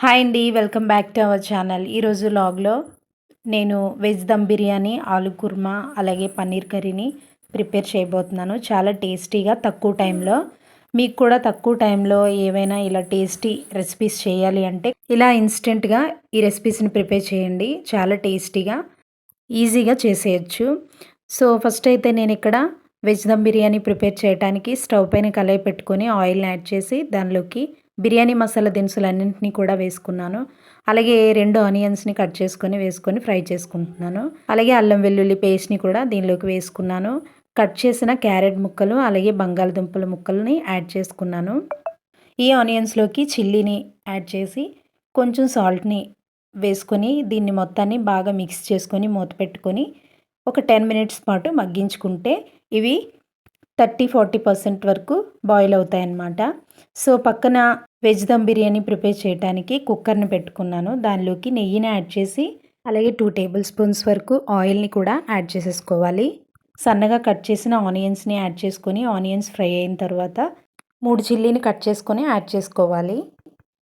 Hi అండి welcome back to our channel. ఈరోజు లాగ్లో నేను వెజ్ దమ్ బిర్యానీ ఆలు కుర్మా అలాగే పన్నీర్ కర్రీని ప్రిపేర్ చేయబోతున్నాను. చాలా టేస్టీగా తక్కువ టైంలో. మీకు కూడా తక్కువ టైంలో ఏవైనా ఇలా టేస్టీ రెసిపీస్ చేయాలి అంటే ఇలా ఇన్స్టెంట్గా ఈ రెసిపీస్ని ప్రిపేర్ చేయండి. చాలా టేస్టీగా ఈజీగా చేసేయచ్చు. సో ఫస్ట్ అయితే నేను ఇక్కడ వెజ్ దమ్ బిర్యానీ ప్రిపేర్ చేయడానికి స్టవ్ పైన కలయి పెట్టుకొని ఆయిల్ని యాడ్ చేసి దానిలోకి బిర్యానీ మసాలా దినుసులన్నింటినీ కూడా వేసుకున్నాను. అలాగే రెండు ఆనియన్స్ని కట్ చేసుకొని వేసుకొని ఫ్రై చేసుకుంటున్నాను. అలాగే అల్లం వెల్లుల్లి పేస్ట్ని కూడా దీనిలోకి వేసుకున్నాను. కట్ చేసిన క్యారెట్ ముక్కలు అలాగే బంగాళదుంపల ముక్కల్ని యాడ్ చేసుకున్నాను. ఈ ఆనియన్స్లోకి చిల్లీని యాడ్ చేసి కొంచెం సాల్ట్ని వేసుకొని దీన్ని మొత్తాన్ని బాగా మిక్స్ చేసుకొని మూత పెట్టుకొని ఒక టెన్ మినిట్స్ పాటు మగ్గించుకుంటే ఇవి థర్టీ ఫార్టీ పర్సెంట్ వరకు బాయిల్ అవుతాయి అన్నమాట సో పక్కన వెజ్ దమ్ బిర్యానీ ప్రిపేర్ చేయడానికి కుక్కర్ని పెట్టుకున్నాను. దానిలోకి నెయ్యిని యాడ్ చేసి అలాగే టూ టేబుల్ స్పూన్స్ వరకు ఆయిల్ని కూడా యాడ్ చేసేసుకోవాలి. సన్నగా కట్ చేసిన ఆనియన్స్ని యాడ్ చేసుకొని ఆనియన్స్ ఫ్రై అయిన తర్వాత మూడు చిల్లీని కట్ చేసుకొని యాడ్ చేసుకోవాలి.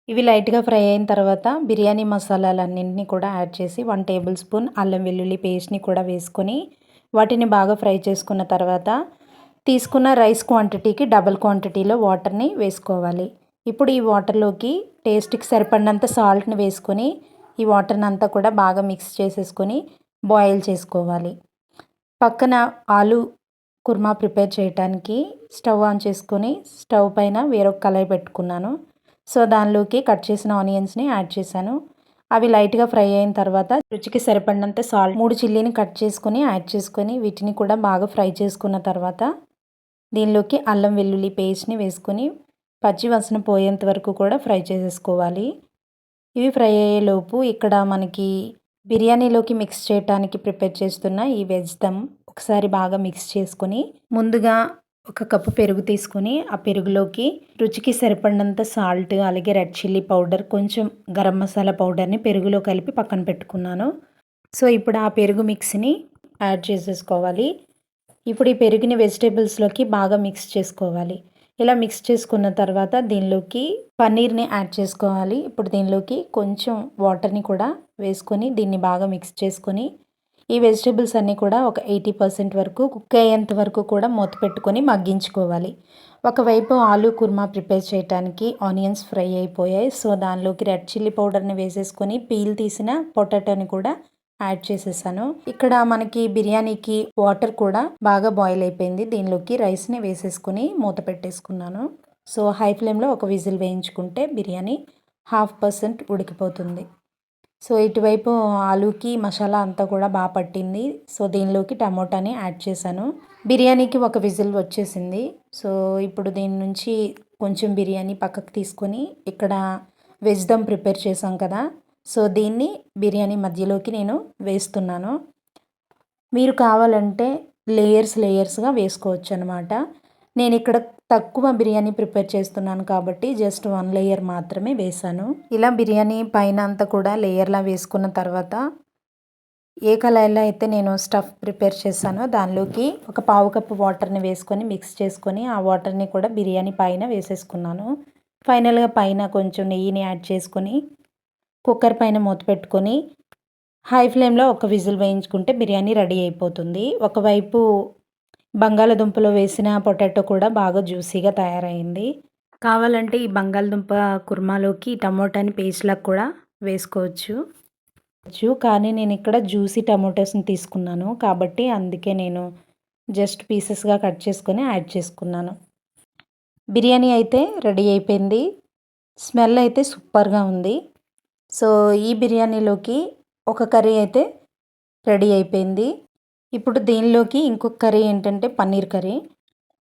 ఇవి లైట్గా ఫ్రై అయిన తర్వాత బిర్యానీ మసాలాలన్నింటినీ కూడా యాడ్ చేసి వన్ టేబుల్ స్పూన్ అల్లం వెల్లుల్లి పేస్ట్ని కూడా వేసుకొని వాటిని బాగా ఫ్రై చేసుకున్న తర్వాత తీసుకున్న రైస్ క్వాంటిటీకి డబల్ క్వాంటిటీలో వాటర్ని వేసుకోవాలి. ఇప్పుడు ఈ వాటర్లోకి టేస్ట్కి సరిపడినంత సాల్ట్ని వేసుకొని ఈ వాటర్ని అంతా కూడా బాగా మిక్స్ చేసేసుకొని బాయిల్ చేసుకోవాలి. పక్కన ఆలు కుర్మా ప్రిపేర్ చేయడానికి స్టవ్ ఆన్ చేసుకొని స్టవ్ పైన వేరొక కళాయి పెట్టుకున్నాను. సో దానిలోకి కట్ చేసిన ఆనియన్స్ని యాడ్ చేశాను. అవి లైట్గా ఫ్రై అయిన తర్వాత రుచికి సరిపడినంత సాల్ట్ మూడు చిల్లీని కట్ చేసుకొని యాడ్ చేసుకొని వీటిని కూడా బాగా ఫ్రై చేసుకున్న తర్వాత దీనిలోకి అల్లం వెల్లుల్లి పేస్ట్ని వేసుకొని పచ్చి వాసన పోయేంత వరకు కూడా ఫ్రై చేసేసుకోవాలి. ఇవి ఫ్రై అయ్యేలోపు ఇక్కడ మనకి బిర్యానీలోకి మిక్స్ చేయడానికి ప్రిపేర్ చేస్తున్న ఈ వెజ్ దమ్ ఒకసారి బాగా మిక్స్ చేసుకొని ముందుగా ఒక కప్పు పెరుగు తీసుకొని ఆ పెరుగులోకి రుచికి సరిపడినంత సాల్ట్ అలాగే రెడ్ చిల్లీ పౌడర్ కొంచెం గరం మసాలా పౌడర్ని పెరుగులో కలిపి పక్కన పెట్టుకున్నాను. సో ఇప్పుడు ఆ పెరుగు మిక్స్ని యాడ్ చేసేసుకోవాలి. ఇప్పుడు ఈ పెరుగుని వెజిటేబుల్స్లోకి బాగా మిక్స్ చేసుకోవాలి. ఇలా మిక్స్ చేసుకున్న తర్వాత దీనిలోకి పన్నీర్ని యాడ్ చేసుకోవాలి. ఇప్పుడు దీనిలోకి కొంచెం వాటర్ని కూడా వేసుకొని దీన్ని బాగా మిక్స్ చేసుకొని ఈ వెజిటేబుల్స్ అన్నీ కూడా ఒక ఎయిటీ పర్సెంట్ వరకు కుక్ అయ్యేంత వరకు కూడా మూత పెట్టుకొని మగ్గించుకోవాలి. ఒకవైపు ఆలు కుర్మా ప్రిపేర్ చేయడానికి ఆనియన్స్ ఫ్రై అయిపోయాయి. సో దానిలోకి రెడ్ చిల్లీ పౌడర్ని వేసేసుకొని పీల్ తీసిన పొటాటోని కూడా యాడ్ చేసేసాను. ఇక్కడ మనకి బిర్యానీకి వాటర్ కూడా బాగా బాయిల్ అయిపోయింది. దీనిలోకి రైస్ని వేసేసుకుని మూత పెట్టేసుకున్నాను. సో హై ఫ్లేమ్లో ఒక విజిల్ వేయించుకుంటే బిర్యానీ హాఫ్ పర్సెంట్ ఉడికిపోతుంది. సో ఇటువైపు ఆలూకి మసాలా అంతా కూడా బాగా పట్టింది. సో దీనిలోకి టమోటాని యాడ్ చేశాను. బిర్యానీకి ఒక విజిల్ వచ్చేసింది. సో ఇప్పుడు దీని నుంచి కొంచెం బిర్యానీ పక్కకు తీసుకొని ఇక్కడ వెజ్ దమ్ ప్రిపేర్ చేసాం కదా సో దీన్ని బిర్యానీ మధ్యలోకి నేను వేస్తున్నాను. మీరు కావాలంటే లేయర్స్ లేయర్స్గా వేసుకోవచ్చు అనమాట నేను ఇక్కడ తక్కువ బిర్యానీ ప్రిపేర్ చేస్తున్నాను కాబట్టి జస్ట్ వన్ లేయర్ మాత్రమే వేసాను ఇలా బిర్యానీ పైన అంతా కూడా లేయర్లా వేసుకున్న తర్వాత ఏ కళాయిలో అయితే నేను స్టఫ్ ప్రిపేర్ చేశానో దానిలోకి ఒక పావు కప్పు వాటర్ని వేసుకొని మిక్స్ చేసుకొని ఆ వాటర్ని కూడా బిర్యానీ పైన వేసేసుకున్నాను. ఫైనల్గా పైన కొంచెం నెయ్యిని యాడ్ చేసుకొని కుక్కర్ పైన మూత పెట్టుకొని హై ఫ్లేమ్లో ఒక విజిల్ వేయించుకుంటే బిర్యానీ రెడీ అయిపోతుంది. ఒకవైపు బంగాళదుంపలో వేసిన పొటాటో కూడా బాగా జ్యూసీగా తయారైంది. కావాలంటే ఈ బంగాళదుంప కుర్మాలోకి టమోటాని పేస్ట్లకు కూడా వేసుకోవచ్చు. కానీ నేను ఇక్కడ జ్యూసీ టమోటాస్ని తీసుకున్నాను. కాబట్టి అందుకే నేను జస్ట్ పీసెస్గా కట్ చేసుకొని యాడ్ చేసుకున్నాను. బిర్యానీ అయితే రెడీ అయిపోయింది. స్మెల్ అయితే సూపర్గా ఉంది. సో ఈ బిర్యానీలోకి ఒక కర్రీ అయితే రెడీ అయిపోయింది. ఇప్పుడు దీనిలోకి ఇంకొక కర్రీ ఏంటంటే paneer curry.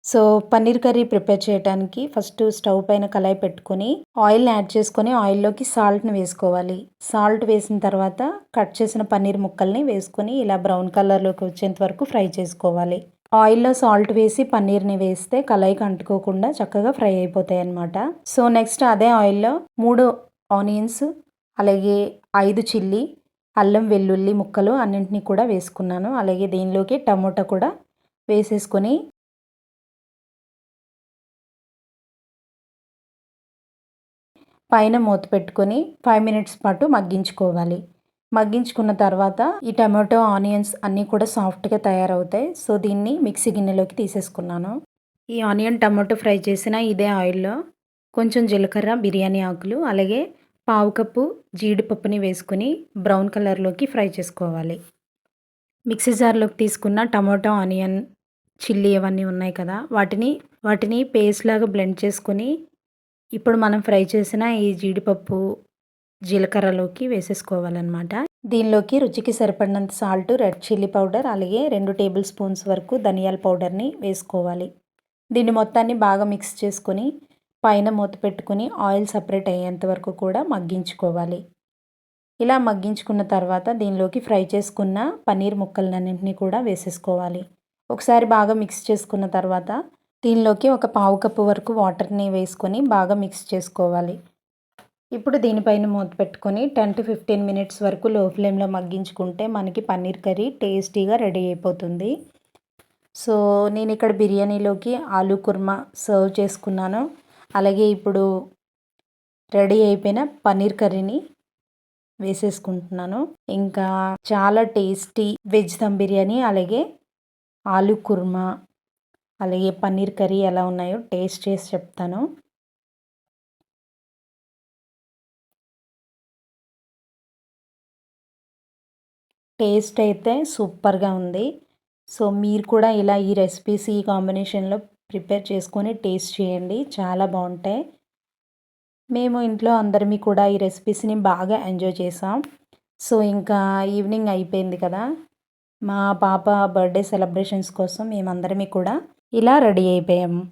So paneer curry prepare చేయడానికి ఫస్ట్ స్టవ్ పైన కళాయి పెట్టుకొని ఆయిల్ని యాడ్ చేసుకొని ఆయిల్లోకి సాల్ట్ని వేసుకోవాలి. సాల్ట్ వేసిన తర్వాత కట్ చేసిన పన్నీర్ ముక్కల్ని వేసుకొని ఇలా బ్రౌన్ కలర్లోకి వచ్చేంత వరకు ఫ్రై చేసుకోవాలి. ఆయిల్లో సాల్ట్ వేసి పన్నీర్ని వేస్తే కళాయికి అంటుకోకుండా చక్కగా ఫ్రై అయిపోతాయి అన్నమాట సో నెక్స్ట్ అదే ఆయిల్లో మూడు ఆనియన్స్ అలాగే ఐదు చిల్లి అల్లం వెల్లుల్లి ముక్కలు అన్నింటినీ కూడా వేసుకున్నాను. అలాగే దీనిలోకి టమోటా కూడా వేసేసుకొని పైన మూత పెట్టుకొని ఫైవ్ మినిట్స్ పాటు మగ్గించుకోవాలి. మగ్గించుకున్న తర్వాత ఈ టమాటో ఆనియన్స్ అన్నీ కూడా సాఫ్ట్గా తయారవుతాయి. సో దీన్ని మిక్సీ గిన్నెలోకి తీసేసుకున్నాను. ఈ ఆనియన్ టమాటో ఫ్రై చేసిన ఇదే ఆయిల్లో కొంచెం జీలకర్ర బిర్యానీ ఆకులు అలాగే పావు కప్పు జీడిపప్పుని వేసుకుని బ్రౌన్ కలర్లోకి ఫ్రై చేసుకోవాలి. మిక్సీ జార్లోకి తీసుకున్న టమాటో ఆనియన్ చిల్లీ అవన్నీ ఉన్నాయి కదా వాటిని వాటిని పేస్ట్ లాగా బ్లెండ్ చేసుకొని ఇప్పుడు మనం ఫ్రై చేసిన ఈ జీడిపప్పు జీలకర్రలోకి వేసేసుకోవాలన్నమాట. దీనిలోకి రుచికి సరిపడినంత సాల్ట్ రెడ్ చిల్లీ పౌడర్ అలాగే రెండు టేబుల్ స్పూన్స్ వరకు ధనియాల పౌడర్ని వేసుకోవాలి. దీన్ని మొత్తాన్ని బాగా మిక్స్ చేసుకొని పైన మూత పెట్టుకుని ఆయిల్ సపరేట్ అయ్యేంత వరకు కూడా మగ్గించుకోవాలి. ఇలా మగ్గించుకున్న తర్వాత దీనిలోకి ఫ్రై చేసుకున్న పన్నీర్ ముక్కలన్నింటినీ కూడా వేసేసుకోవాలి. ఒకసారి బాగా మిక్స్ చేసుకున్న తర్వాత దీనిలోకి ఒక పావు కప్పు వరకు వాటర్ని వేసుకొని బాగా మిక్స్ చేసుకోవాలి. ఇప్పుడు దీనిపైన మూత పెట్టుకొని టెన్ టు ఫిఫ్టీన్ మినిట్స్ వరకు లో ఫ్లేమ్లో మగ్గించుకుంటే మనకి పన్నీర్ కర్రీ టేస్టీగా రెడీ అయిపోతుంది. సో నేను ఇక్కడ బిర్యానీలోకి ఆలూ కుర్మా సర్వ్ చేసుకున్నాను. అలాగే ఇప్పుడు రెడీ అయిపోయిన పన్నీర్ కర్రీని వేసేసుకుంటున్నాను. ఇంకా చాలా టేస్టీ వెజ్ దమ్ బిర్యానీ అలాగే ఆలూ కుర్మా అలాగే పన్నీర్ కర్రీ ఎలా ఉన్నాయో టేస్ట్ చేసి చెప్తాను. టేస్ట్ అయితే సూపర్గా ఉంది. సో మీరు కూడా ఇలా ఈ రెసిపీస్ ఈ కాంబినేషన్లో ప్రిపేర్ చేసుకొని టేస్ట్ చేయండి. చాలా బాగుంటాయి. మేము ఇంట్లో అందరిమీ కూడా ఈ రెసిపీస్ని బాగా ఎంజాయ్ చేసాం. సో ఇంకా ఈవినింగ్ అయిపోయింది కదా. మా పాప బర్త్డే సెలబ్రేషన్స్ కోసం మేమందరమీ కూడా ఇలా రెడీ అయిపోయాము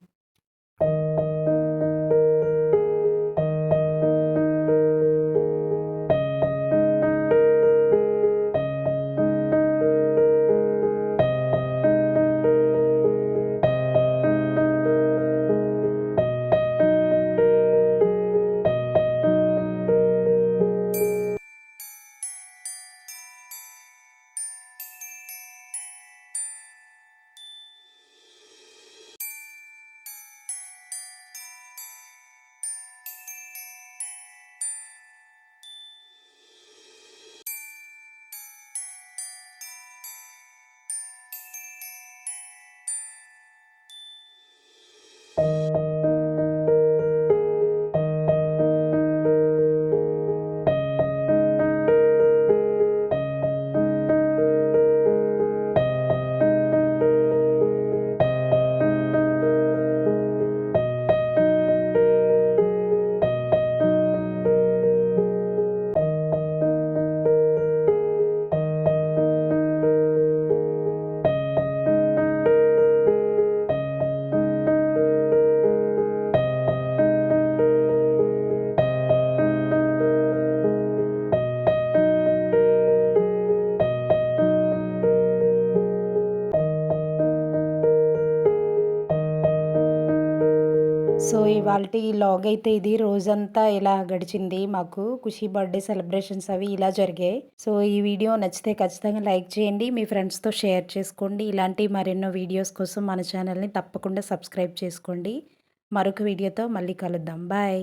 ఇవాళ లాగ్ అయితే ఇది. రోజంతా ఇలా గడిచింది. మాకు ఖుషి బర్త్డే సెలబ్రేషన్స్ అవి ఇలా జరిగాయి. సో ఈ వీడియో నచ్చితే ఖచ్చితంగా లైక్ చేయండి. మీ ఫ్రెండ్స్తో షేర్ చేసుకోండి. ఇలాంటి మరెన్నో వీడియోస్ కోసం మన ఛానల్ని తప్పకుండా సబ్స్క్రైబ్ చేసుకోండి. మరొక వీడియోతో మళ్ళీ కలుద్దాం. బాయ్.